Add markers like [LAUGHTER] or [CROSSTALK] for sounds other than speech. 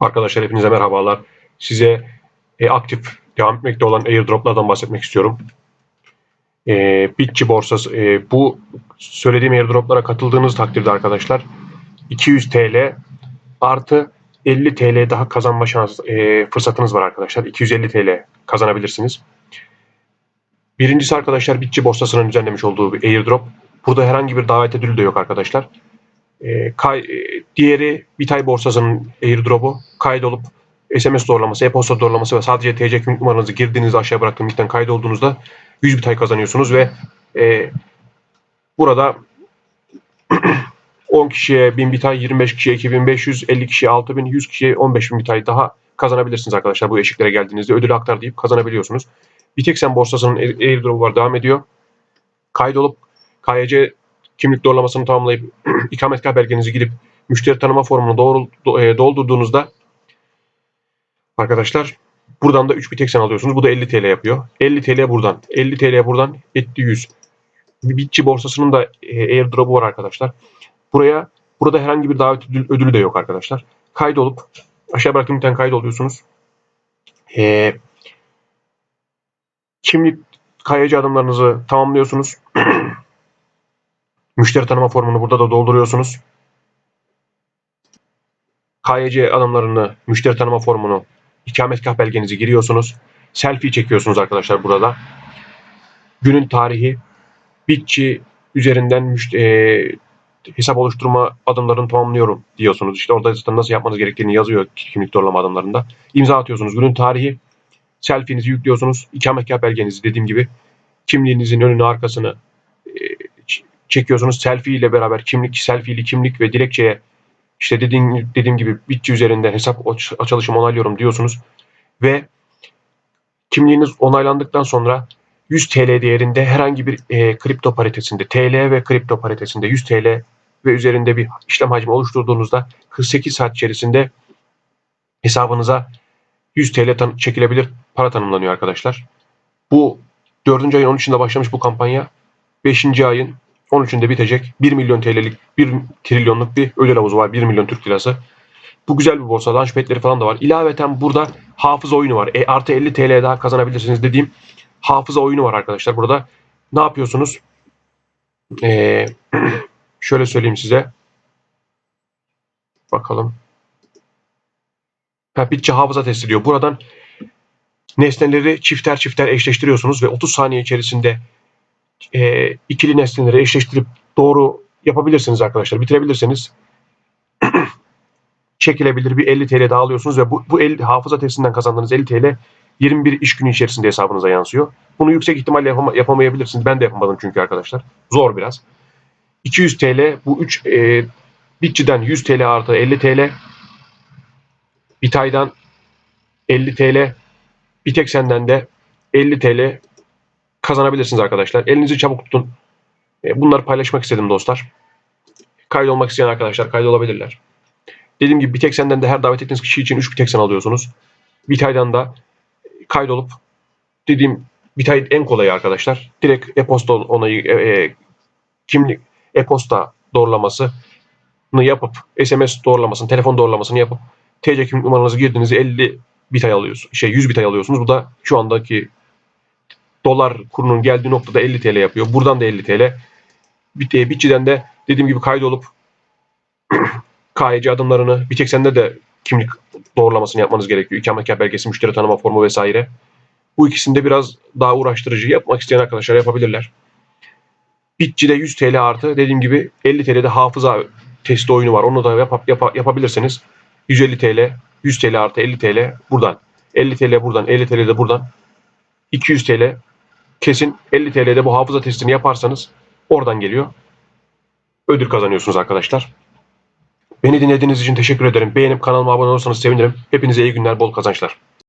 Arkadaşlar hepinize merhabalar. Size e, aktif devam etmekte olan airdroplardan bahsetmek istiyorum. E, Bitçi borsası e, bu söylediğim airdroplara katıldığınız takdirde arkadaşlar 200 TL artı 50 TL daha kazanma şans e, fırsatınız var arkadaşlar. 250 TL kazanabilirsiniz. Birincisi arkadaşlar Bitçi borsasının düzenlemiş olduğu bir airdrop. Burada herhangi bir davet ödülü de yok arkadaşlar. E, kay, e, diğeri Bitay borsasının airdrop'u kaydolup SMS doğrulaması, e-posta doğrulaması ve sadece TC kimlik numaranızı girdiğinizde aşağı bıraktığım linkten kaydolduğunuzda 100 Bitay kazanıyorsunuz ve e, burada [CLEARS THROAT] 10 kişiye 1000 Bitay, 25 kişiye 2500, 50 kişiye 6000, 100 kişiye 15000 Bitay daha kazanabilirsiniz arkadaşlar bu eşiklere geldiğinizde. Ödülü aktar deyip kazanabiliyorsunuz. Biteksen borsasının airdrop'u var devam ediyor. Kaydolup KYC kimlik doğrulamasını tamamlayıp [CLEARS THROAT] ikametgah belgenizi girip müşteri tanıma formunu doğru, do- e, doldurduğunuzda arkadaşlar buradan da 3 biteksen alıyorsunuz. Bu da 50 TL yapıyor. 50 TL buradan. 50 TL buradan etti 100. Bitçi borsasının da e, airdrop'u var arkadaşlar. Buraya burada herhangi bir davet ödül- ödülü de yok arkadaşlar. Kaydolup aşağı bıraktığım linkten kaydoluyorsunuz. E, kimlik KYC adımlarınızı tamamlıyorsunuz. [CLEARS THROAT] Müşteri tanıma formunu burada da dolduruyorsunuz. KYC adımlarını, müşteri tanıma formunu, ikametgah belgenizi giriyorsunuz. Selfie çekiyorsunuz arkadaşlar burada. Günün tarihi, Bitçi üzerinden müşte- e, hesap oluşturma adımlarını tamamlıyorum diyorsunuz. İşte orada zaten nasıl yapmanız gerektiğini yazıyor kimlik doğrulama adımlarında. İmza atıyorsunuz. Günün tarihi, selfie'nizi yüklüyorsunuz. İkametgah belgenizi dediğim gibi kimliğinizin önünü arkasını çekiyorsunuz. Selfie ile beraber kimlik, selfie'li kimlik ve dilekçeye işte dediğim, dediğim gibi Bitçi üzerinden hesap aç- açılışımı onaylıyorum diyorsunuz. Ve kimliğiniz onaylandıktan sonra 100 TL değerinde herhangi bir e, kripto paritesinde TL ve kripto paritesinde 100 TL ve üzerinde bir işlem hacmi oluşturduğunuzda 48 saat içerisinde hesabınıza 100 TL çekilebilir para tanımlanıyor arkadaşlar. Bu 4. ayın 13'ünde başlamış bu kampanya. 5. ayın 13'ünde bitecek. 1 milyon TL'lik 1 trilyonluk bir ödül havuzu var. 1 milyon Türk lirası. Bu güzel bir borsa. Launchpad'leri falan da var. İlaveten burada hafıza oyunu var. E, artı 50 TL daha kazanabilirsiniz dediğim hafıza oyunu var arkadaşlar. Burada ne yapıyorsunuz? Ee, [CLEARS THROAT] şöyle söyleyeyim size. Bakalım. Ha, hafıza testi diyor. Buradan nesneleri çifter çifter eşleştiriyorsunuz ve 30 saniye içerisinde e, ikili nesneleri eşleştirip doğru yapabilirsiniz arkadaşlar. Bitirebilirseniz [CLEARS THROAT] çekilebilir bir 50 TL daha alıyorsunuz ve bu, bu 50, hafıza testinden kazandığınız 50 TL 21 iş günü içerisinde hesabınıza yansıyor. Bunu yüksek ihtimalle yapama- yapamayabilirsiniz. Ben de yapamadım çünkü arkadaşlar. Zor biraz. 200 TL bu 3 e, Bitçi'den 100 TL artı 50 TL Bitay'dan 50 TL Biteksen'den de 50 TL kazanabilirsiniz arkadaşlar. Elinizi çabuk tutun. E, bunları paylaşmak istedim dostlar. Kaydolmak isteyen arkadaşlar kaydolabilirler. Dediğim gibi Biteksen'den de her davet ettiğiniz kişi için 3 Biteksen alıyorsunuz. Bitay'dan da kaydolup dediğim Bitay en kolayı arkadaşlar. Direkt e-posta onayı e, e, kimlik e-posta doğrulamasını yapıp SMS doğrulamasını, telefon doğrulamasını yapıp TC kimlik numaranızı girdiğinizde 50 bitay alıyorsunuz. Şey 100 bitay alıyorsunuz. Bu da şu andaki dolar kurunun geldiği noktada 50 TL yapıyor. Buradan da 50 TL. Bit, e, Bitçi'den de dediğim gibi kaydolup [CLEARS THROAT] KYC adımlarını bir tek sende de kimlik doğrulamasını yapmanız gerekiyor. İkametgah belgesi, müşteri tanıma formu vesaire. Bu ikisinde biraz daha uğraştırıcı. Yapmak isteyen arkadaşlar yapabilirler. Bitçi'de 100 TL artı dediğim gibi 50 TL'de hafıza testi oyunu var. Onu da yap, yap- yapabilirsiniz. 150 TL, 100 TL artı 50 TL buradan. 50 TL buradan, 50 TL de buradan. 200 TL kesin 50 TL'de bu hafıza testini yaparsanız oradan geliyor. Ödül kazanıyorsunuz arkadaşlar. Beni dinlediğiniz için teşekkür ederim. Beğenip kanalıma abone olursanız sevinirim. Hepinize iyi günler, bol kazançlar.